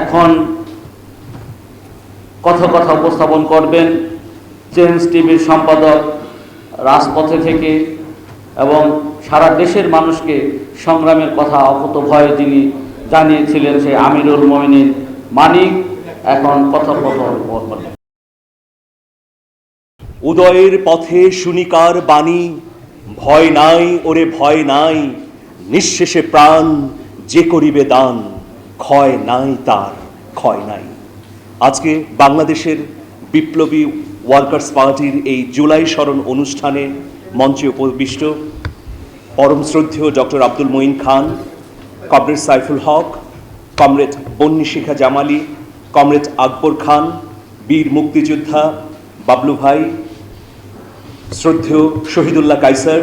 এখন কথা কথা উপস্থাপন করবেন চেঞ্জ টিভির সম্পাদক, রাজপথে থেকে এবং সারা দেশের মানুষকে সংগ্রামের কথা অকুত ভয়ে যিনি জানিয়েছিলেন সেই আমিরুল মমিনীর মানিক, এখন কথোপকথন উদয়ের পথে শুনিকার বাণী, ভয় নাই ওরে ভয় নাই, নিঃশেষে প্রাণ যে করিবে দান। ক্ষয় নাই তার ক্ষয় নাই। আজকে বাংলাদেশের বিপ্লবী ওয়ার্কার্স পার্টির এই জুলাই স্মরণ অনুষ্ঠানে মঞ্চে উপবিষ্ট পরম শ্রদ্ধেয় doctor Abdul Moin Khan, comrade Saiful Haque, comrade Bonni Shikha Jamali, comrade Akbar Khan, বীর মুক্তিযোদ্ধা বাবলু ভাই, শ্রদ্ধেয় শহীদুল্লাহ কাইসার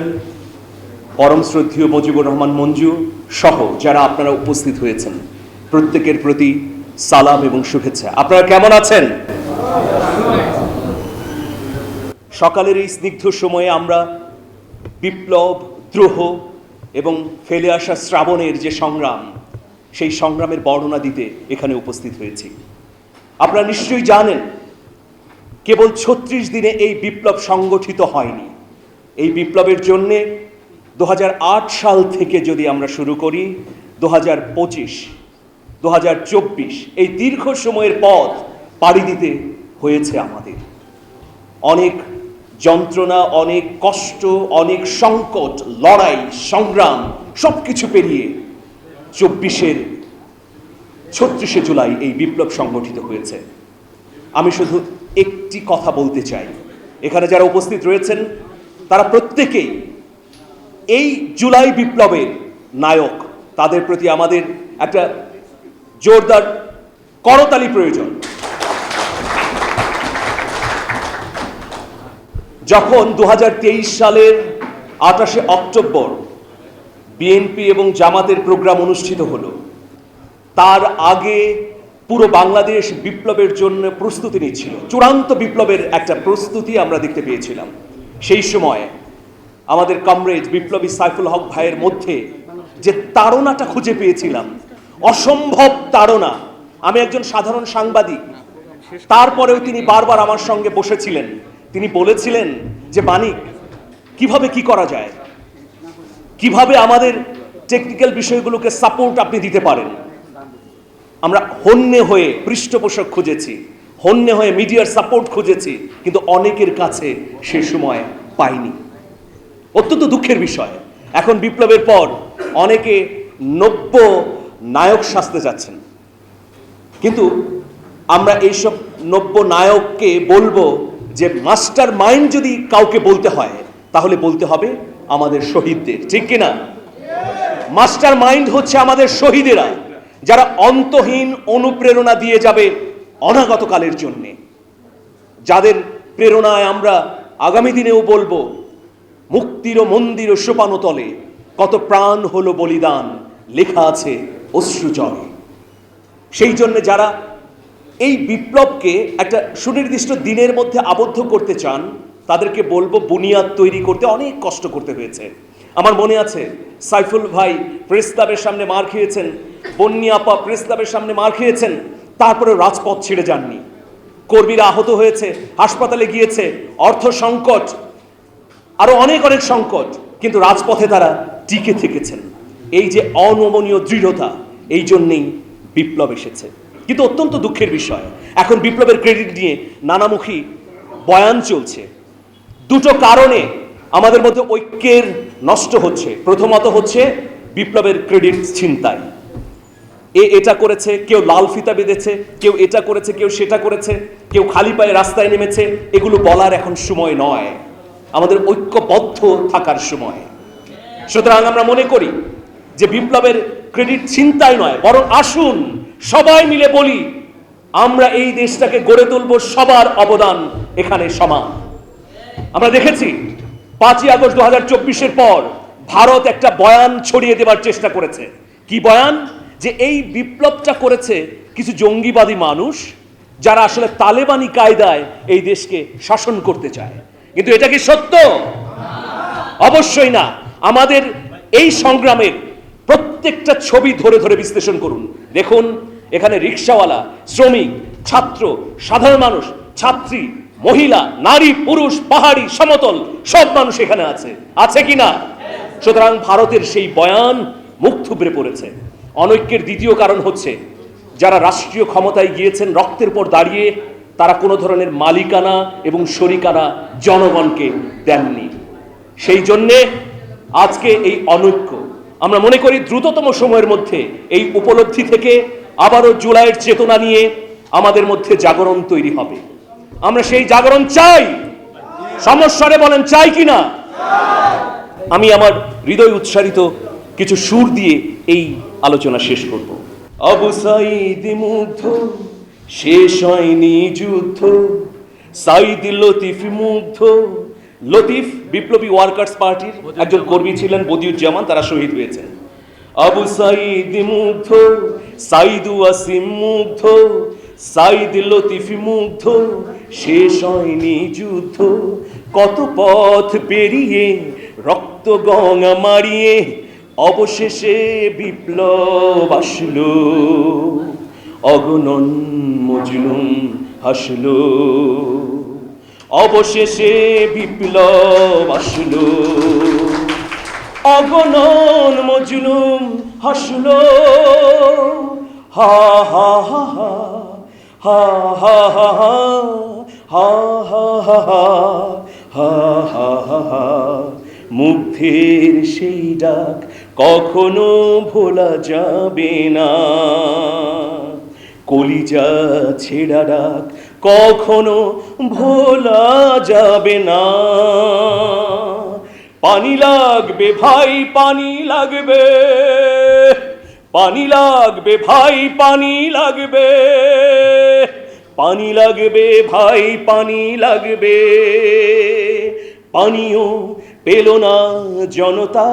পরম শ্রদ্ধেয় মুজিবুর রহমান মঞ্জু সহ যারা আপনারা উপস্থিত হয়েছেন। প্রত্যেকের প্রতি সালাম এবং শুভেচ্ছা। আপনারা কেমন আছেন? সকালের এই স্নিগ্ধ সময়ে আমরা বিপ্লব, দ্রোহ এবং ফেলে আসা শ্রাবণের যে সংগ্রাম, সেই সংগ্রামের বর্ণনা দিতে এখানে উপস্থিত হয়েছি। আপনারা নিশ্চয়ই জানেন, কেবল ছত্রিশ দিনে এই বিপ্লব সংগঠিত হয়নি। এই বিপ্লবের জন্যে দু হাজার আট সাল থেকে যদি আমরা শুরু করি, দু হাজার পঁচিশ দু হাজার চব্বিশ, এই দীর্ঘ সময়ের পথ পাড়ি দিতে হয়েছে আমাদের। অনেক যন্ত্রণা, অনেক কষ্ট, অনেক সংকট, লড়াই, সংগ্রাম সব কিছু পেরিয়ে চব্বিশের ছত্রিশে জুলাই এই বিপ্লব সংগঠিত হয়েছে। আমি শুধু একটি কথা বলতে চাই। এখানে যারা উপস্থিত রয়েছেন, তারা প্রত্যেকেই এই জুলাই বিপ্লবের নায়ক। তাদের প্রতি আমাদের একটা জোরদার করতালি প্রয়োজন। যখন দু হাজার তেইশ সালের আঠাশে অক্টোবর বিএনপি এবং জামাতের প্রোগ্রাম অনুষ্ঠিত হলো, তার আগে পুরো বাংলাদেশ বিপ্লবের জন্য প্রস্তুতি নিচ্ছিল। চূড়ান্ত বিপ্লবের একটা প্রস্তুতি আমরা দেখতে পেয়েছিলাম। সেই সময় আমাদের কমরেড বিপ্লবী সাইফুল হক ভাইয়ের মধ্যে যে তাড়নাটা খুঁজে পেয়েছিলাম অসম্ভব তাড়না। আমি একজন সাধারণ সাংবাদিক। তারপরেও তিনি বারবার আমার সঙ্গে বসেছিলেন। তিনি বলেছিলেন যে, মানিক, কীভাবে কি করা যায়? কীভাবে আমাদের টেকনিক্যাল বিষয়গুলোকে সাপোর্ট আপনি দিতে পারেন? আমরা হন্যে হয়ে পৃষ্ঠপোষক খুঁজেছি। হন্যে হয়ে মিডিয়ার সাপোর্ট খুঁজেছি। কিন্তু অনেকের কাছে সে সময় পাইনি। অত্যন্ত দুঃখের বিষয়। এখন বিপ্লবের পর অনেকে নব্য নায়ক সাজতে যাচ্ছেন। কিন্তু আমরা এইসব নব্য নায়ককে বলব যে মাস্টার মাইন্ড যদি কাউকে বলতে হয়, তাহলে বলতে হবে আমাদের শহীদদের। ঠিক কিনা? মাস্টার মাইন্ড হচ্ছে আমাদের শহীদেরা, যারা অন্তহীন অনুপ্রেরণা দিয়ে যাবে অনাগত কালের জন্যে। যাদের প্রেরণায় আমরা আগামী দিনেও বলব, মুক্তির মন্দির ও সোপানো তলে কত প্রাণ হলো বলিদান। লেখা আছে অশ্রু সেই জন্য যারা এই বিপ্লবকে একটা সুনির্দিষ্ট দিনের মধ্যে আবদ্ধ করতে চান, তাদেরকে বলব বুনিয়াদ তৈরি করতে অনেক কষ্ট করতে হয়েছে। আমার মনে আছে, সাইফুল ভাই প্রেস ক্লাবের সামনে মার খেয়েছেন বন্যি আপা প্রেস ক্লাবের সামনে মার খেয়েছেন, তারপরে রাজপথ ছেড়ে যাননি। কর্মীরা আহত হয়েছে, হাসপাতালে গিয়েছে, অর্থ সংকট, আরও অনেক অনেক সংকট, কিন্তু রাজপথে তারা টিকে থেকেছেন। এই যে অনমনীয় দৃঢ়তা, এই জন্যেই বিপ্লব এসেছে। কিন্তু অত্যন্ত দুঃখের বিষয়, এখন বিপ্লবের ক্রেডিট নিয়ে নানামুখী বয়ান চলছে। দুটো কারণে আমাদের মধ্যে ঐক্যের নষ্ট হচ্ছে। প্রথমত হচ্ছে বিপ্লবের ক্রেডিট ছিনতাই। এ এটা করেছে, কেউ লাল ফিতা বেঁধেছে, কেউ এটা করেছে, কেউ সেটা করেছে, কেউ খালি পায়ে রাস্তায় নেমেছে, এগুলো বলার এখন সময় নয়। আমাদের ঐক্যবদ্ধ থাকার সময়। সুতরাং আমরা মনে করি যে বিপ্লবের ক্রেডিট চিন্তাই নয়, বরং আসুন সবাই মিলে বলি, আমরা এই দেশটাকে গড়ে তুলব, সবার অবদান এখানে সমান। আমরা দেখেছি, পাঁচই আগস্ট দু হাজার চব্বিশের পর ভারত একটা বয়ান ছড়িয়ে দেবার চেষ্টা করেছে। কি বয়ান? যে এই বিপ্লবটা করেছে কিছু জঙ্গিবাদী মানুষ, যারা আসলে তালেবানি কায়দায় এই দেশকে শাসন করতে চায়। কিন্তু এটা কি সত্য? অবশ্যই না। আমাদের এই সংগ্রামের প্রত্যেকটা ছবি ধরে ধরে বিশ্লেষণ করুন। দেখুন, এখানে রিক্সাওয়ালা, শ্রমিক, ছাত্র, সাধারণ মানুষ, ছাত্রী, মহিলা, নারী, পুরুষ, পাহাড়ি, সমতল, সব মানুষ এখানে আছে। আছে কি না? সুতরাং ভারতের সেই বয়ান মুখ থুবড়ে পড়েছে। অনৈক্যের দ্বিতীয় কারণ হচ্ছে, যারা রাষ্ট্রীয় ক্ষমতায় গিয়েছেন, রক্তের উপর দাঁড়িয়ে, তারা কোনো ধরনের মালিকানা এবং শরিকানা জনগণকে দেননি। সেই জন্যে আজকে এই অনৈক্য আমরা মনে করি দ্রুততম সময়ের মধ্যে এই উপলব্ধি থেকে আবারও জুলাইয়ের চেতনা নিয়ে আমাদের মধ্যে জাগরণ তৈরি হবে। আমরা সেই জাগরণ চাই। সমস্যারে বলেন, চাই কি না? আমি আমার হৃদয় উৎসারিত কিছু সুর দিয়ে এই আলোচনা শেষ করব। আবু মুগ্ধ, শেষ হয়নি যুদ্ধ। সাইদ লতিফ মুগ্ধ লতিফ বিপ্লবী ওয়ার্কার্স পার্টির একজন কর্মী ছিলেন বদিউজ্জামান তারা শহীদ হয়েছেন। আবু সাইদ মুগ্ধ সাইদু আসিম মুগ্ধ সাইদ লতিফ মুগ্ধ শেষ হয়নি যুদ্ধ। কত পথ পেরিয়ে রক্ত গঙ্গা মারিয়ে অবশেষে বিপ্লব আসলো। অগণন মজলুম হাসলো। অবশেষে বিপ্লব আসলো অগণন মজলুম হাসলো হা হা হা হা হা হা হা হা হা হা হা হা হা মুগ্ধের সেই ডাক কখনো ভোলা যাবে না কলিজা ছেড়া ডাক কখনো ভোলা যাবে না। পানি লাগবে ভাই, পানি লাগবে। পানি লাগবে ভাই, পানি লাগবে। পানি লাগবে ভাই, পানি লাগবে। পানীয় পেল না জনতা।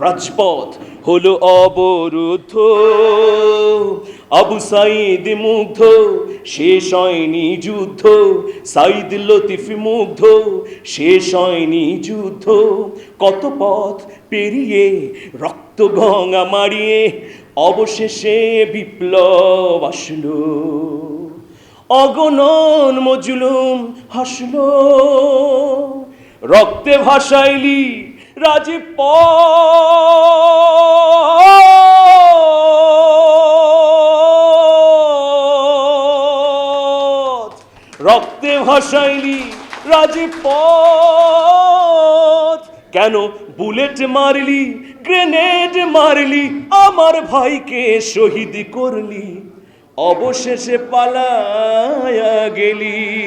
রাজপথ হলো অবরুদ্ধ। আবু সাইদ মুগ্ধ, শেষ হয়নি যুদ্ধ। সাইদ লতিফ মুগ্ধ, শেষ হয়নি যুদ্ধ। কত পথ পেরিয়ে, রক্ত গঙ্গা মারিয়ে অবশেষে বিপ্লব আসলো। অগণন মজলুম হাসলো। রক্তে ভাসাইলি রাজে পথ রক্তে ভাসাইলি রাজে পথ। কেন বুলেট মারলি, গ্রেনেড মারলি, আমার ভাইকে শহীদ করলি? অবশেষে পালায়া গেলি।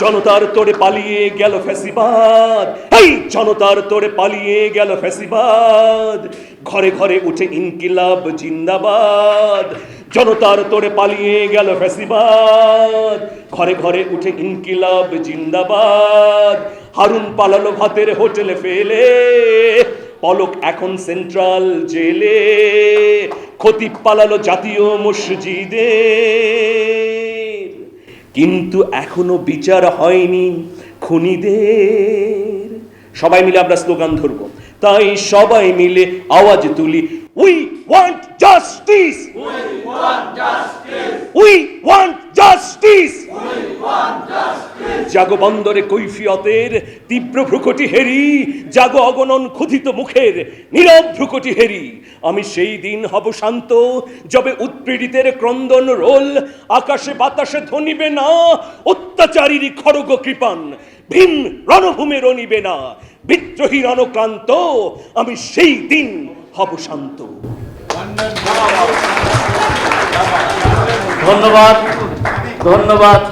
জনতার তোরে পালিয়ে গেল ফ্যাসিবাদ। এই জনতার তোরে পালিয়ে গেল ফ্যাসিবাদ। ঘরে ঘরে উঠে ইনকিলাব, জিন্দাবাদ। জনতার তোরে পালিয়ে গেল ফ্যাসিবাদ। ঘরে ঘরে উঠে ইনকিলাব, জিন্দাবাদ। হারুন পালালো ভাতের হোটেলে ফেলে। পলক এখন সেন্ট্রাল জেলে। খতিব পালালো জাতীয় মসজিদে। কিন্তু এখনও বিচার হয়নি খুনিদের। সবাই মিলে আমরা স্লোগান ধরব। তাই সবাই মিলে আওয়াজ তুলি we want justice we want justice জাগো বন্দরে কৈফিয়তের তীব্র ভ্রুকটি হেরি, জাগো অগণন ক্ষুধিত মুখের নীরব ভ্রুকটি হেরি। আমি সেই দিন হব শান্ত, যবে উৎপীড়িতের ক্রন্দন রোল, আকাশে বাতাসে ধ্বনিবে না, অত্যাচারীর খড়গ কৃপান ভীম রণভূমে রনিবে না, বিদ্রোহী রণক্রান্ত, আমি সেই দিন হব শান্ত। ধন্যবাদ ধন্যবাদ।